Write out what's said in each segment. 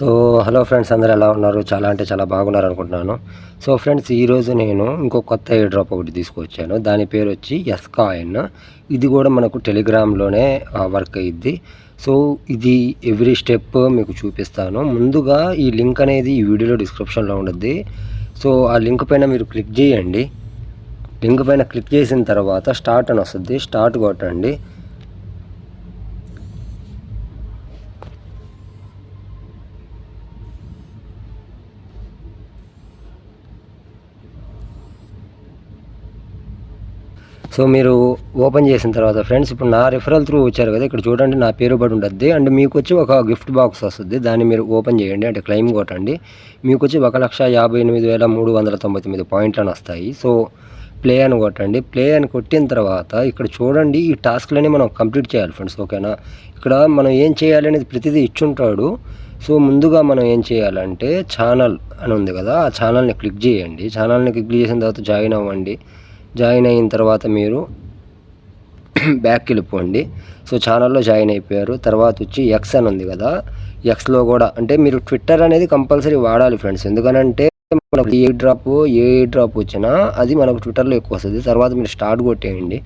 So hello friends అందరూ ఎలా ఉన్నారు? చాలా అంటే చాలా బాగున్నారు అనుకుంటున్నాను. సో ఫ్రెండ్స్ ఈరోజు నేను ఇంకో కొత్త ఎయిర్ డ్రాప్ ఒకటి తీసుకొచ్చాను. దాని పేరు వచ్చి ఎస్ కాయిన్ ఇది కూడా మనకు టెలిగ్రామ్లోనే వర్క్ అయ్యిద్ది. సో ఇది ఎవ్రీ స్టెప్ మీకు చూపిస్తాను. ముందుగా ఈ లింక్ అనేది ఈ వీడియోలో డిస్క్రిప్షన్లో ఉండద్ది. సో ఆ లింక్ పైన మీరు క్లిక్ చేయండి. లింక్ పైన క్లిక్ చేసిన తర్వాత స్టార్ట్ అని వస్తుంది. స్టార్ట్ కొట్టండి. సో మీరు ఓపెన్ చేసిన తర్వాత ఫ్రెండ్స్ ఇప్పుడు నా రిఫరల్ త్రూ వచ్చారు కదా ఇక్కడ చూడండి నా పేరు పడి ఉంటుంది అండ్ మీకు వచ్చి ఒక గిఫ్ట్ బాక్స్ వస్తుంది దాన్ని మీరు ఓపెన్ చేయండి అంటే క్లెయిమ్ కొట్టండి. మీకు వచ్చి ఒక లక్ష యాభై ఎనిమిది వేల మూడు వందల తొంభై తొమ్మిది పాయింట్లు వస్తాయి. సో ప్లే అని కొట్టండి. ప్లే అని కొట్టిన తర్వాత ఇక్కడ చూడండి ఈ టాస్క్లని మనం కంప్లీట్ చేయాలి ఫ్రెండ్స్ ఓకేనా ఇక్కడ మనం ఏం చేయాలి అనేది ప్రతిదీ ఇచ్చుంటాడు. సో ముందుగా మనం ఏం చేయాలంటే ఛానల్ అని ఉంది కదా ఆ ఛానల్ని క్లిక్ చేయండి. ఛానల్ని క్లిక్ చేసిన తర్వాత జాయిన్ అవ్వండి. జాయిన్ అయిన తర్వాత మీరు బ్యాక్ వెళ్ళిపోండి. సో ఛానల్లో జాయిన్ అయిపోయారు. తర్వాత వచ్చి ఎక్స్ అని ఉంది కదా. ఎక్స్లో కూడా అంటే మీరు ట్విట్టర్ అనేది కంపల్సరీ వాడాలి ఫ్రెండ్స్. ఎందుకనంటే మనకు ఏ డ్రాప్ ఏ డ్రాప్ వచ్చినా అది మనకు ట్విట్టర్లో ఎక్కువ వస్తుంది. తర్వాత మీరు స్టార్ట్ కొట్టేయండి.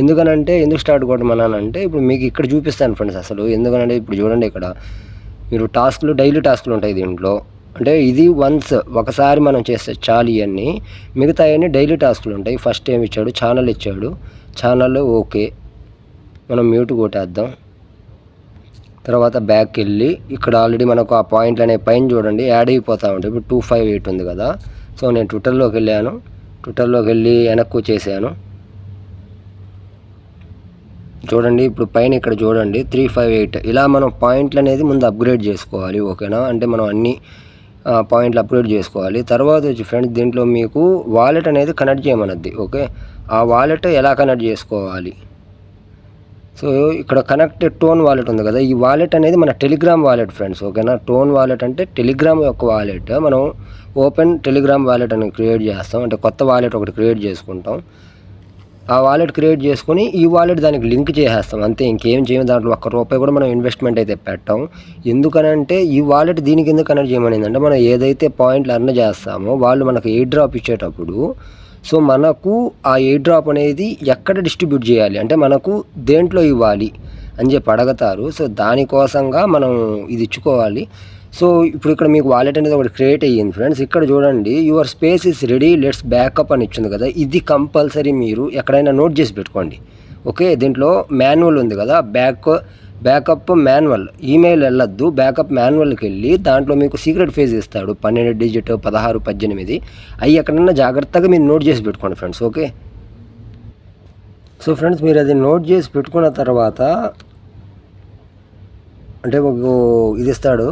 ఎందుకనంటే ఎందుకు స్టార్ట్ కొట్టమన్నానంటే ఇప్పుడు మీకు ఇక్కడ చూపిస్తాను ఫ్రెండ్స్ అసలు. ఎందుకనంటే ఇప్పుడు చూడండి ఇక్కడ. మీరు టాస్క్లు డైలీ టాస్క్లు ఉంటాయి దీంట్లో. అంటే ఇది వన్స్ ఒకసారి మనం చేస్తే చాలు ఇవన్నీ మిగతా అన్ని డైలీ టాస్క్లు ఉంటాయి. ఫస్ట్ టైం ఇచ్చాడు? ఛానల్ ఇచ్చాడు. Channel okay. మనం మ్యూట్ కొట్టేద్దాం. తర్వాత బ్యాక్ వెళ్ళి ఇక్కడ ఆల్రెడీ మనకు ఆ పాయింట్లు అనే పైన చూడండి యాడ్ అయిపోతూ ఉంటాయి. ఇప్పుడు టూ ఫైవ్ ఎయిట్ ఉంది కదా. సో నేను ట్విట్టర్లోకి వెళ్ళాను. ట్విట్టర్లోకి వెళ్ళి వెనక్కు చేశాను. చూడండి ఇప్పుడు పైన ఇక్కడ చూడండి. త్రీ ఫైవ్ ఎయిట్ ఇలా మనం పాయింట్లు అనేది ముందు అప్గ్రేడ్ చేసుకోవాలి ఓకేనా? అంటే మనం అన్నీ పాయింట్లు అప్గ్రేడ్ చేసుకోవాలి. తర్వాత వచ్చి ఫ్రెండ్స్ దీంట్లో మీకు వాలెట్ అనేది కనెక్ట్ చేయమనద్ది ఓకే? ఆ వాలెట్ ఎలా కనెక్ట్ చేసుకోవాలి? సో ఇక్కడ కనెక్ట్ టోన్ వాలెట్ ఉంది కదా ఈ వాలెట్ అనేది మన టెలిగ్రామ్ వాలెట్ ఫ్రెండ్స్ ఓకేనా? టోన్ వాలెట్ అంటే టెలిగ్రామ్ యొక్క వాలెట్ మనం ఓపెన్ టెలిగ్రామ్ వాలెట్ అని క్రియేట్ చేస్తాం అంటే కొత్త వాలెట్ ఒకటి క్రియేట్ చేసుకుంటాం. ఆ వాలెట్ క్రియేట్ చేసుకుని ఈ వాలెట్ దానికి లింక్ చేసేస్తాం. అంతే ఇంకేం చేయము. దాంట్లో ఒక్క రూపాయి కూడా మనం ఇన్వెస్ట్మెంట్ అయితే పెట్టాం. ఎందుకనంటే ఈ వాలెట్ దీనికి ఎందుకు కనెక్ట్ చేయమనిందంటే మనం ఏదైతే పాయింట్లు అర్న్ చేస్తామో వాళ్ళు మనకు ఎయిర్ డ్రాప్ ఇచ్చేటప్పుడు సో మనకు ఆ ఎయిర్ డ్రాప్ అనేది ఎక్కడ డిస్ట్రిబ్యూట్ చేయాలి? అంటే మనకు దేంట్లో ఇవ్వాలి? అని చెప్పి అడగతారు. సో దానికోసంగా మనం ఇది ఇచ్చుకోవాలి. సో ఇప్పుడు ఇక్కడ మీకు వాలెట్ అనేది ఒకటి క్రియేట్ అయ్యింది ఫ్రెండ్స్ ఇక్కడ చూడండి your space is ready let's backup అని ఇచ్చింది కదా. ఇది కంపల్సరీ మీరు ఎక్కడైనా నోట్ చేసి పెట్టుకోండి. ఓకే? దీంట్లో మాన్యువల్ ఉంది కదా. బ్యాక్ బ్యాకప్ మాన్యువల్ ఈమెయిల్ వెళ్ళొద్దు. బ్యాకప్ మాన్యువల్కి వెళ్ళి దాంట్లో మీకు సీక్రెట్ ఫేజ్ ఇస్తాడు. పన్నెండు డిజిట్ పదహారు పద్దెనిమిది. అవి ఎక్కడన్నా జాగ్రత్తగా మీరు నోట్ చేసి పెట్టుకోండి ఫ్రెండ్స్ ఓకే? సో ఫ్రెండ్స్ మీరు అది నోట్ చేసి పెట్టుకున్న తర్వాత అంటే మీకు ఇది ఇస్తాడు.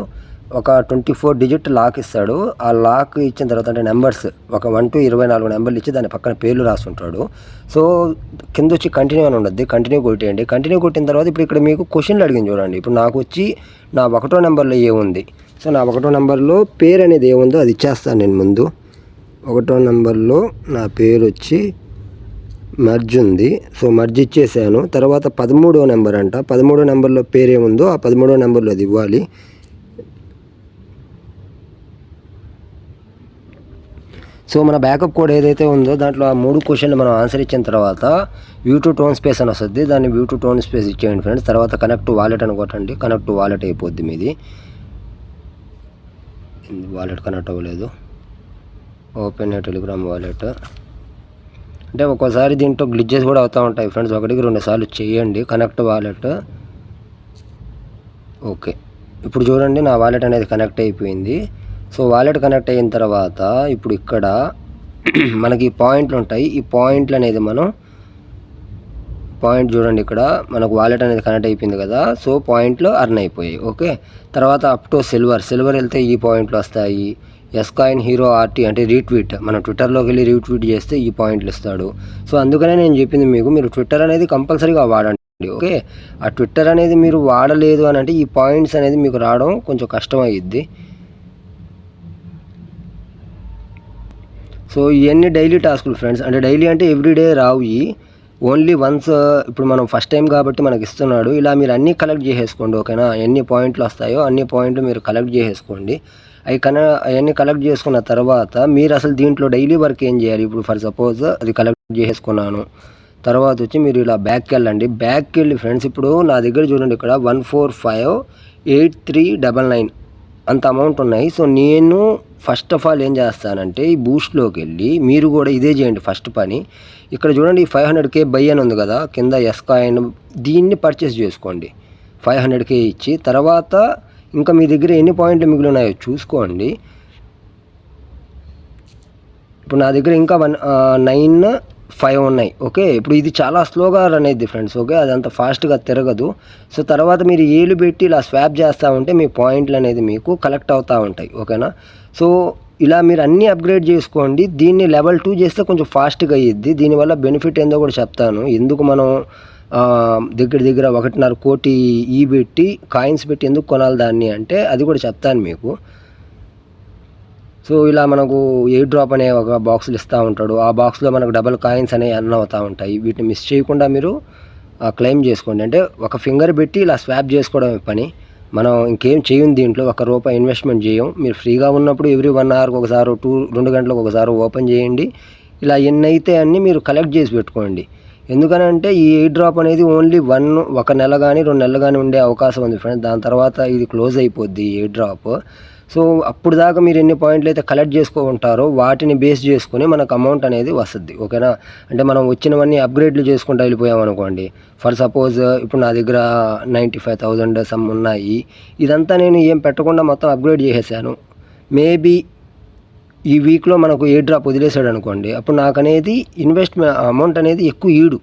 ఒక ట్వంటీ ఫోర్ డిజిట్ లాక్ ఇస్తాడు. ఆ లాక్ ఇచ్చిన తర్వాత అంటే నెంబర్స్ ఒక వన్ టు ఇరవై నాలుగు నెంబర్లు ఇచ్చి దాని పక్కన పేర్లు రాస్తుంటాడు సో కింద వచ్చి కంటిన్యూ అని ఉండద్ది. కంటిన్యూ కొట్టేయండి. కంటిన్యూ కొట్టిన తర్వాత ఇప్పుడు ఇక్కడ మీకు క్వశ్చన్లు అడిగింది చూడండి. ఇప్పుడు నాకు వచ్చి నా ఒకటో నెంబర్లో ఏముంది సో నా ఒకటో నెంబర్లో పేరు అనేది ఏముందో అది ఇచ్చేస్తాను నేను ముందు. ఒకటో నెంబర్లో నా పేరు వచ్చి మర్జ్ ఉంది. సో మర్జ్ ఇచ్చేసాను. తర్వాత పదమూడో నెంబర్ అంట. పదమూడో నెంబర్లో పేరేముందో ఆ పదమూడో నెంబర్లో అది ఇవ్వాలి. సో మన బ్యాకప్ కోడ్ ఏదైతే ఉందో దాంట్లో ఆ మూడు క్వశ్చన్లు మనం ఆన్సర్ ఇచ్చిన తర్వాత వ్యూ టు టోన్ స్పేస్ అని వస్తుంది. దాన్ని వ్యూ టు టోన్ స్పేస్ ఇచ్చేయండి ఫ్రెండ్స్ తర్వాత కనెక్ట్ వాలెట్ అనుకోటండి కనెక్ట్ వాలెట్ అయిపోద్ది మీది. వాలెట్ కనెక్ట్ అవ్వలేదు. ఓపెన్ టెలిగ్రామ్ వాలెట్ అంటే ఒక్కోసారి దీంట్లో గ్లిడ్జెస్ కూడా అవుతూ ఉంటాయి ఫ్రెండ్స్ ఒకటికి రెండు సార్లు చేయండి. కనెక్ట్ వాలెట్ ఓకే ఇప్పుడు చూడండి నా వాలెట్ అనేది కనెక్ట్ అయిపోయింది. సో వాలెట్ కనెక్ట్ అయిన తర్వాత ఇప్పుడు ఇక్కడ మనకి పాయింట్లు ఉంటాయి. ఈ పాయింట్లు అనేది మనం పాయింట్ చూడండి ఇక్కడ. మనకు వాలెట్ అనేది కనెక్ట్ అయిపోయింది కదా. సో పాయింట్లు అర్న్ అయిపోయాయి. ఓకే తర్వాత అప్ టు సిల్వర్ సిల్వర్ వెళ్తే ఈ పాయింట్లు వస్తాయి. ఎస్కాయిన్ హీరో ఆర్టీ అంటే రీట్వీట్. మనం ట్విట్టర్లోకి వెళ్ళి రీట్వీట్ చేస్తే ఈ పాయింట్లు ఇస్తాడు. సో అందుకనే నేను చెప్పింది మీకు మీరు ట్విట్టర్ అనేది కంపల్సరీగా వాడండి ఓకే? ఆ ట్విట్టర్ అనేది మీరు వాడలేదు అని అంటే ఈ పాయింట్స్ అనేది మీకు రావడం కొంచెం కష్టం అయ్యిద్ది సో ఇవన్నీ డైలీ టాస్కులు ఫ్రెండ్స్ అంటే డైలీ అంటే ఎవ్రీడే రావు ఈ. ఓన్లీ వన్స్ uh, ఇప్పుడు మనం ఫస్ట్ టైం కాబట్టి మనకి ఇస్తున్నాడు ఇలా మీరు అన్నీ కలెక్ట్ చేసేసుకోండి ఓకేనా? ఎన్ని పాయింట్లు వస్తాయో అన్ని పాయింట్లు మీరు కలెక్ట్ చేసేసుకోండి. అవి కన అవన్నీ కలెక్ట్ చేసుకున్న తర్వాత మీరు అసలు దీంట్లో డైలీ వర్క్ ఏం చేయాలి? ఇప్పుడు ఫర్ సపోజ్ అది కలెక్ట్ చేసుకున్నాను తర్వాత వచ్చి మీరు ఇలా బ్యాక్కి వెళ్ళండి. బ్యాక్కి వెళ్ళి ఫ్రెండ్స్ ఇప్పుడు నా దగ్గర చూడండి ఇక్కడ one four five eight three double nine అంత అమౌంట్ ఉన్నాయి. సో నేను ఫస్ట్ ఆఫ్ ఆల్ ఏం చేస్తానంటే ఈ బూస్ట్లోకి వెళ్ళి మీరు కూడా ఇదే చేయండి ఫస్ట్ పని. ఇక్కడ చూడండి ఫైవ్ హండ్రెడ్ కే బై అని ఉంది కదా కింద ఎస్కాయన్ దీన్ని పర్చేస్ చేసుకోండి. ఫైవ్ హండ్రెడ్ కే ఇచ్చి తర్వాత ఇంకా మీ దగ్గర ఎన్ని పాయింట్లు మిగిలి ఉన్నాయో చూసుకోండి. ఇప్పుడు నా దగ్గర ఇంకా వన్ నైన్ ఫైవ్ ఉన్నాయి. ఓకే ఇప్పుడు ఇది చాలా స్లోగా రన్ అయింది ఫ్రెండ్స్ ఓకే అది అంత ఫాస్ట్గా తిరగదు. సో తర్వాత మీరు ఏలు పెట్టి ఇలా స్వాప్ చేస్తూ ఉంటే మీ పాయింట్లు అనేది మీకు కలెక్ట్ అవుతూ ఉంటాయి. ఓకేనా సో ఇలా మీరు అన్నీ అప్గ్రేడ్ చేసుకోండి. దీన్ని లెవెల్ టూ చేస్తే కొంచెం ఫాస్ట్గా అయ్యిద్ది. దీనివల్ల బెనిఫిట్ ఏందో కూడా చెప్తాను. ఎందుకు మనం దగ్గర దగ్గర ఒకటిన్నర కోటి ఈ పెట్టి కాయిన్స్ పెట్టి ఎందుకు కొనాలి దాన్ని అంటే అది కూడా చెప్తాను మీకు. సో ఇలా మనకు ఎయిర్ డ్రాప్ అనే ఒక బాక్సులు ఇస్తూ ఉంటాడు. ఆ బాక్స్లో మనకు డబల్ కాయిన్స్ అనేవి అన్న అవుతూ ఉంటాయి. వీటిని మిస్ చేయకుండా మీరు క్లెయిమ్ చేసుకోండి. అంటే ఒక ఫింగర్ పెట్టి ఇలా స్వాప్ చేసుకోవడమే పని. మనం ఇంకేం చేయం దీంట్లో. ఒక రూపాయి ఇన్వెస్ట్మెంట్ చేయం మీరు ఫ్రీగా ఉన్నప్పుడు ఎవ్రీ వన్ అవర్కి ఒకసారి టూ రెండు గంటలకు ఒకసారి ఓపెన్ చేయండి. ఇలా ఎన్ని అయితే అన్నీ మీరు కలెక్ట్ చేసి పెట్టుకోండి. ఎందుకనంటే ఈ ఎయిర్ డ్రాప్ అనేది ఓన్లీ వన్ ఒక నెల కానీ రెండు నెలలు కానీ ఉండే అవకాశం ఉంది. ఫ్రెండ్స్ దాని తర్వాత ఇది క్లోజ్ అయిపోద్ది ఎయిర్ డ్రాప్. సో అప్పుడు దాకా మీరు ఎన్ని పాయింట్లు అయితే కలెక్ట్ చేసుకో ఉంటారో వాటిని బేస్ చేసుకొని మనకు అమౌంట్ అనేది వస్తుంది. ఓకేనా? అంటే మనం వచ్చినవన్నీ అప్గ్రేడ్లు చేసుకుంటూ వెళ్ళిపోయాం అనుకోండి. ఫర్ సపోజ్ ఇప్పుడు నా దగ్గర నైంటీ ఫైవ్ థౌజండ్ సమ్ ఉన్నాయి. ఇదంతా నేను ఏం పెట్టకుండా మొత్తం అప్గ్రేడ్ చేసేసాను. మేబీ ఈ వీక్లో మనకు ఏ డ్రాప్ వదిలేసాడు అనుకోండి. అప్పుడు నాకు అనేది ఇన్వెస్ట్మెంట్ అమౌంట్ అనేది ఎక్కువ ఈడు.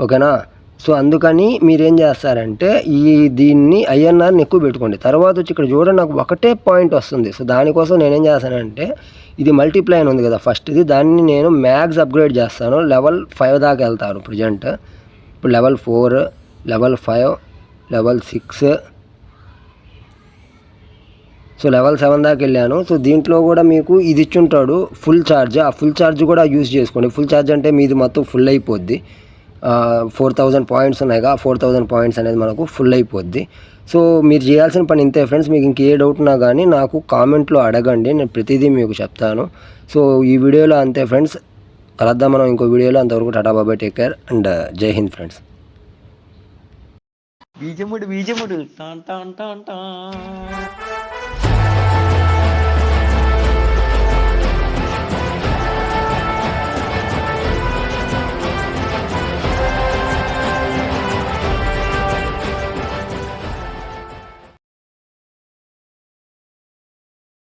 ఓకేనా? సో అందుకని మీరేం చేస్తారంటే ఈ దీన్ని ఐఎన్ఆర్ని ఎక్కువ పెట్టుకోండి. తర్వాత వచ్చి ఇక్కడ చూడండి నాకు ఒకటే పాయింట్ వస్తుంది. సో దానికోసం నేనేం చేస్తానంటే ఇది మల్టీప్లై అని ఉంది కదా ఫస్ట్ ఇది దాన్ని నేను మ్యాక్స్ అప్గ్రేడ్ చేస్తాను. లెవెల్ ఫైవ్ దాకా వెళ్తాను ప్రజెంట్. ఇప్పుడు level four level five level six. So level seven దాకా వెళ్ళాను. సో దీంట్లో కూడా మీకు ఇది ఇచ్చుంటాడు ఫుల్ ఛార్జ్. ఆ ఫుల్ ఛార్జ్ కూడా యూజ్ చేసుకోండి. ఫుల్ ఛార్జ్ అంటే మీది మొత్తం ఫుల్ అయిపోద్ది. ఫోర్ థౌజండ్ పాయింట్స్ ఉన్నాయిగా ఫోర్ థౌజండ్ పాయింట్స్ అనేది మనకు ఫుల్ అయిపోద్ది. సో మీరు చేయాల్సిన పని ఇంతే ఫ్రెండ్స్ మీకు ఇంకే డౌట్ ఉన్నా కానీ నాకు కామెంట్లో అడగండి నేను ప్రతిదీ మీకు చెప్తాను. సో ఈ వీడియోలో అంతే ఫ్రెండ్స్ కలుద్దాం మనం ఇంకో వీడియోలో. అంతవరకు టాటా బాబాయ్ take care and Jai Hind friends బీజముడు బీజముడు. టాన్ టాన్ టాన్ టాన్.